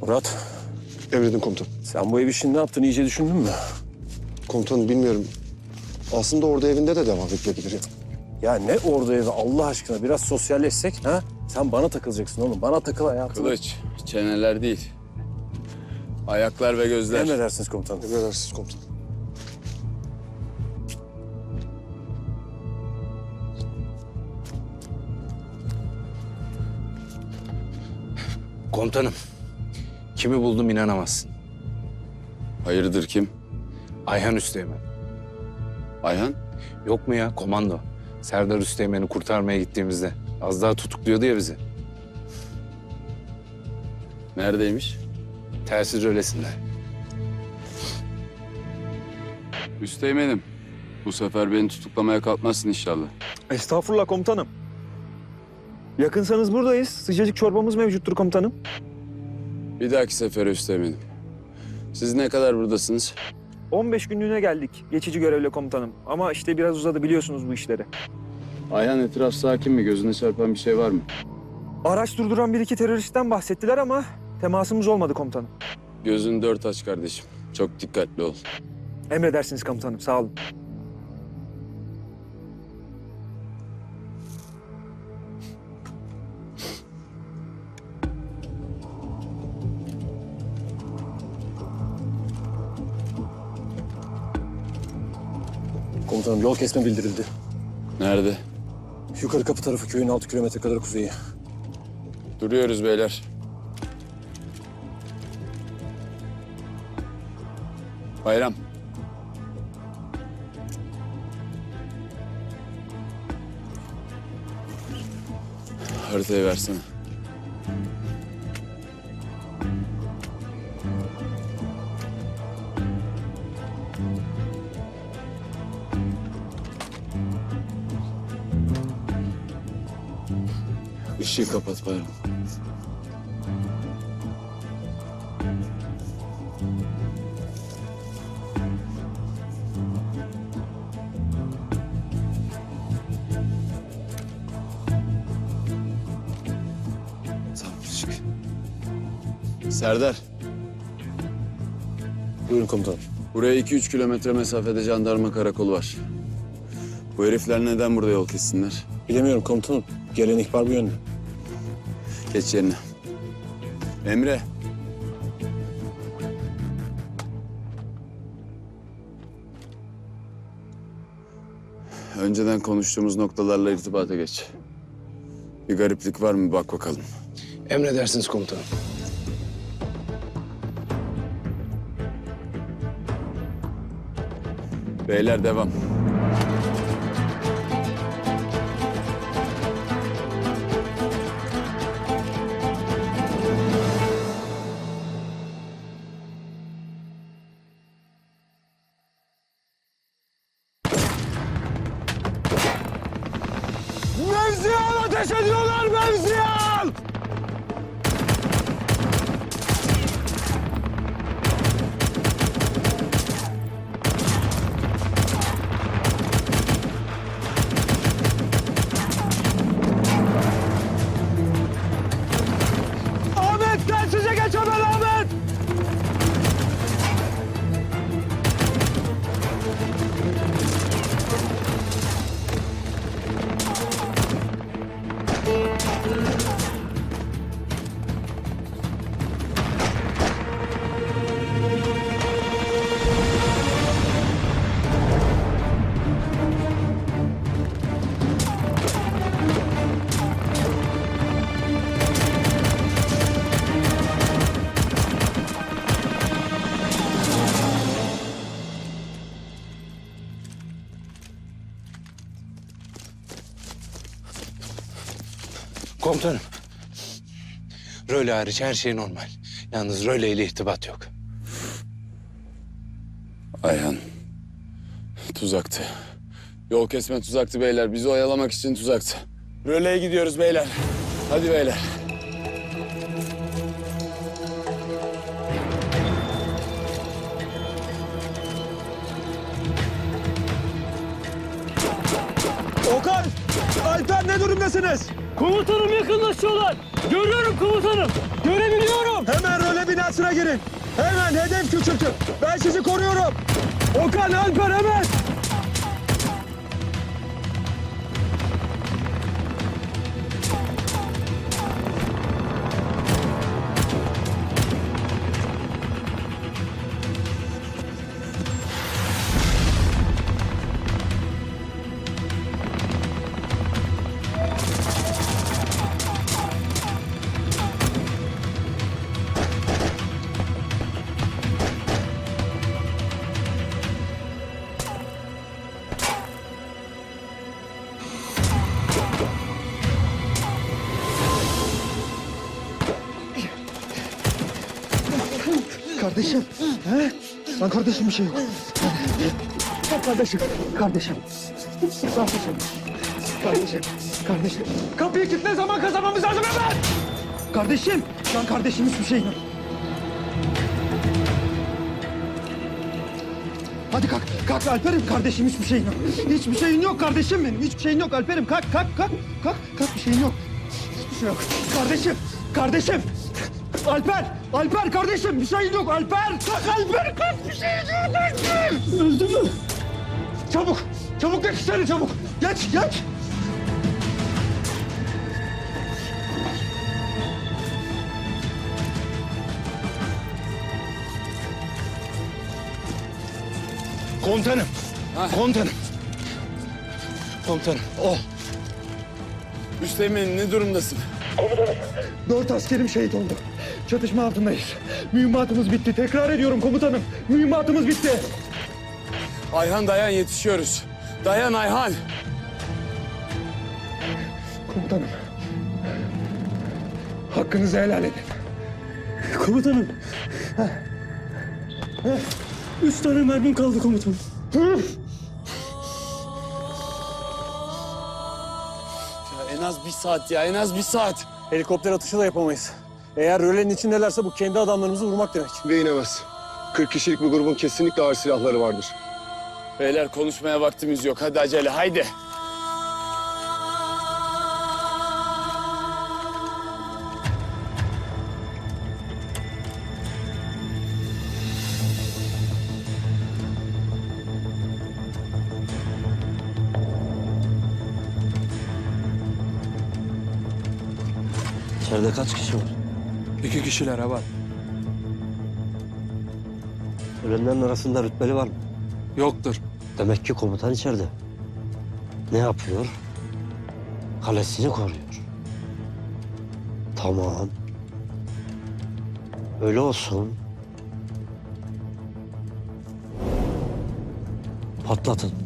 Murat, Emredin komutanım. sen bu ev işini ne yaptın? İyice düşündün mü? Komutanım bilmiyorum. Aslında orada evinde de devam edilebilir ya. Ya ne orada evi Allah aşkına biraz sosyalleşsek ha? Sen bana takılacaksın oğlum. Bana takıl hayatım. Kılıç, çeneler değil. Ayaklar ve gözler. Emredersiniz komutanım. Emredersiniz komutanım. Komutanım, kimi buldum inanamazsın. Hayırdır kim? Ayhan Üsteğmen. Ayhan? Yok mu ya komando? Serdar Üsteğmen'i kurtarmaya gittiğimizde az daha tutukluyordu ya bizi. Neredeymiş? Telsiz rölesinde. Üsteğmenim. Bu sefer beni tutuklamaya kalkmazsın inşallah. Estağfurullah komutanım. Yakınsanız buradayız. Sıcacık çorbamız mevcuttur komutanım. Bir dahaki sefere Üsteğmenim. Siz ne kadar buradasınız? 15 günlüğüne geldik geçici görevle komutanım. Ama işte biraz uzadı biliyorsunuz bu işleri. Ayhan etraf sakin mi? Gözüne çarpan bir şey var mı? Araç durduran bir iki teröristten bahsettiler ama temasımız olmadı komutanım. Gözün dört aç kardeşim. Çok dikkatli ol. Emredersiniz komutanım sağ olun. Komutanım yol kesme bildirildi. Nerede? Yukarı kapı tarafı köyün altı kilometre kadar kuzeyi. Duruyoruz beyler. Bayram. Haritayı versene. Işığı kapat Bayram. Tamam ışık. Serdar, Buyurun komutanım. buraya 2-3 kilometre mesafede jandarma karakolu var. Bu herifler neden burada yol kessinler? Bilemiyorum komutanım. Gelen ihbar bu yönde. Geç yerine. Emre. Önceden konuştuğumuz noktalarla irtibata geç. Bir gariplik var mı bak bakalım. Emredersiniz komutanım. Beyler devam. Mevziyan ateş ediyorlar mevziyan! Komutanım. Röle hariç her şey normal. Yalnız röle ile irtibat yok. Ayhan. Tuzaktı. Yol kesme tuzaktı beyler. Bizi oyalamak için tuzaktı. Röleye gidiyoruz beyler. Hadi beyler. Ne durumdasınız? Komutanım yakınlaşıyorlar. Görüyorum komutanım. Görebiliyorum. Hemen röle hizasına girin. Hemen hedef küçültün. Ben sizi koruyorum. Okan Alper hemen. Kardeşim. He? Lan kardeşim bir şey yok. Kardeşim. Kardeşim. Kardeşim. Kardeşim. Kardeşim. Kapıyı kilitle zaman kazanmamız lazım hemen. Kardeşim. Lan kardeşim hiçbir şey yok. Hadi kalk, kalk Alper'im. Kardeşim hiçbir şeyin yok. Hiçbir şeyin yok kardeşim benim. Hiçbir şeyin yok Alper'im. Kalk, kalk, kalk. Kalk, kalk bir şeyin yok. Hiçbir şey yok. Kardeşim, kardeşim. Alper, Alper kardeşim bir şeyin yok Alper. Alper, kalk bir şeyin yok Alper. Öldü mü? Çabuk, çabuk geç içeri çabuk. Geç, geç. Komutanım. Komutanım. Komutanım. O. Üsteğmenim ne durumdasın? Dört askerim şehit oldu. Çatışma altındayız. Mühimmatımız bitti. Tekrar ediyorum komutanım. Mühimmatımız bitti. Ayhan dayan yetişiyoruz. Dayan Ayhan. Komutanım. Hakkınızı helal edin. Komutanım. Üç tane mermim kaldı komutanım. Ya en az bir saat ya en az bir saat. Helikopter atışı da yapamayız. Eğer rölenin içindelerse bu kendi adamlarımızı vurmak demek. Ve inemez. 40 kişilik bir grubun kesinlikle ağır silahları vardır. Beyler konuşmaya vaktimiz yok. Hadi acele haydi. İçeride kaç kişi var? İki kişiler ha var. Ölenlerin arasında rütbeli var mı? Yoktur. Demek ki komutan içeride. Ne yapıyor? Kalesini koruyor. Tamam. Öyle olsun. Patlatın.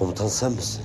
Komutan sen misin?